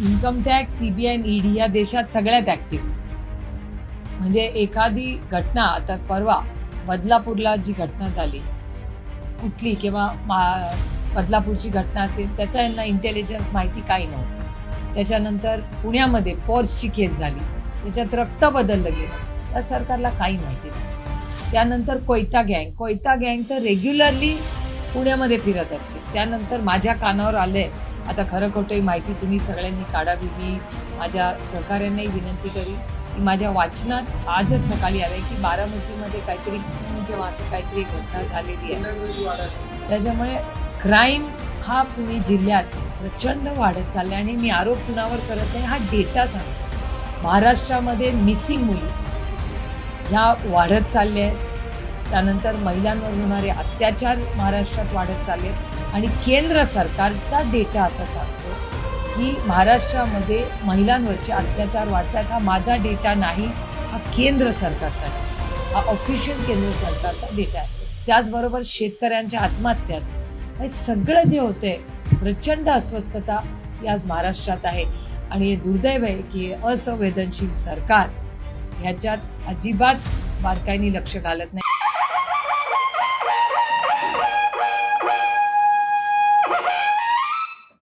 Income tax CBI आणि ED या देशात सगळ्यात ऍक्टिव्ह म्हणजे एखादी घटना आता परवा बदलापूरला जी घटना झाली कुठली किंवा मा- बदलापूरची घटना असेल त्याचा यांना इंटेलिजन्स माहिती काही नव्हती. त्याच्यानंतर पुण्यामध्ये पोर्सची केस झाली. त्याच्यात रक्त बदललं गेलं. तर सरकारला काही माहिती नव्हती. त्यानंतर कोयता गँग. कोयता गँग तर रेग्युलरली पुण्यामध्ये फिरत असते. त्यानंतर माझ्या कानावर आलंय. आता खरं खोटंही माहिती तुम्ही सगळ्यांनी काढावी. मी माझ्या सहकाऱ्यांनाही विनंती करी. की माझ्या वाचनात आजच सकाळी आलंय की बारामतीमध्ये काहीतरी किंवा असं काहीतरी घटना झालेली आहे. त्याच्यामुळे क्राईम हा पुणे जिल्ह्यात प्रचंड वाढत चालला आणि मी आरोप कुणावर करत नाही हा डेटा सांगतो. महाराष्ट्रामध्ये मिसिंग मुली ह्या वाढत चालल्या आहेत. त्यानंतर महिलांवर होणारे अत्याचार महाराष्ट्रात वाढत चालले आहेत. आणि केंद्र सरकारचा डेटा असा सांगतो की महाराष्ट्रामध्ये महिलांवरचे अत्याचार वाढतात. हा माझा डेटा नाही हा केंद्र सरकारचा हा ऑफिशियल केंद्र सरकारचा डेटा आहे. त्याचबरोबर शेतकऱ्यांच्या आत्महत्या असतात. हे सगळं जे होतंय प्रचंड अस्वस्थता ही आज महाराष्ट्रात आहे. आणि हे दुर्दैव आहे की असंवेदनशील सरकार ह्याच्यात अजिबात बारकाईने लक्ष घालत नाही.